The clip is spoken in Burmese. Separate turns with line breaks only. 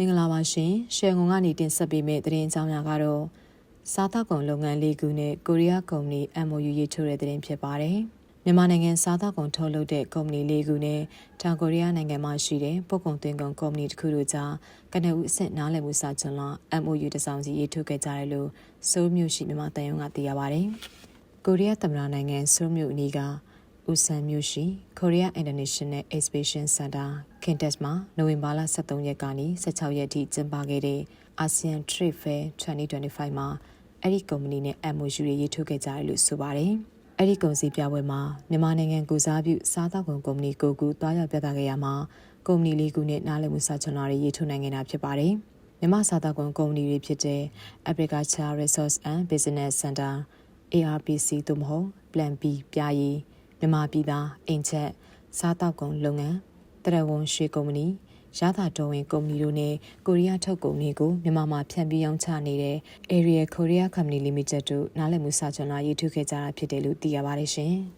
မင်္ဂလာပါရှင်ရှယ်ငုံကနေတင်ဆက်ပေးမယ့်သတင်းအကြောင်းများကတော့စားသောက်ကုန်လုပ်ငန်းလေးခုနဲ့ကိုရီးယားကုမ္ပဏီ MOU ရေးထိုးတဲ့သတင်းဖြစ်ပါတယ်မြန်မာနိုင်ငံစားသောက်ကုန်ထုတ်လုပ်တဲ့ကုမ္ပဏီလေးခုနဲ့တောင်ကိုရီးယားနိုင်ငံမှာရှိတဲ့ပုတ်ကုန်သွင်းကုန်ကုမ္ပဏီတစ်ခုတို့ကြားကနဦးအဆင့်နားလည်မှုစာချုပ်လာ MOU တစ်စောင်စီရေးထိုးခဲ့ကြတယ်လို့စိုးမျိုးရှိမြန်မာတန်ယုံကသိရပါတယ်ကိုရီးယားသမ္မတနိုင်ငံစိုးမျိုးအနီးက ဦးဆန်မျိုးရှိ Korea International Exhibition Center Kintex မှာနိုဝင်ဘာလ23ရက်ကနေ16ရက်ထိကျင်းပခဲ့တဲ့ ASEAN Trade Fair 2025မှာအဲ့ဒီကုမ္ပဏီနဲ့ MOU တွေရေးထိုးခဲ့ကြတယ်လို့ဆိုပါတယ်။အဲ့ဒီကုန်စည်ပြပွဲမှာမြန်မာနိုင်ငံကိုစားပြုစားသောက်ကုန်ကုမ္ပဏီကိုကူတွားရောက်ပြသခဲ့ရမှာကုမ္ပဏီလေးခုနဲ့နားလည်မှုစာချုပ်လာတွေရေးထိုးနိုင်ခဲ့တာဖြစ်ပါတယ်။မြန်မာစားသောက်ကုန်ကုမ္ပဏီတွေဖြစ်တဲ့ Agriculture Resource and Business Center ARPC သို့မဟုတ် Plan B ပြာရည် မြန်မာပြည်သားအင်ချက်စားတောက်ကုန်လုပ်ငန်းတရဝွန်ရွှေကုမ္ပဏီရသာတော်ဝင်ကုမ္ပဏီတို့နဲ့ကိုရီးယားထုတ်ကုမ္ပဏီကိုမြန်မာမှာဖြန့်ပြီးရောင်းချနေတဲ့ Area Korea Company Limited တို့နားလည်မှုစာချုပ်လာရေးထုတ်ခဲ့ကြတာဖြစ်တယ်လို့သိရပါတယ်ရှင်။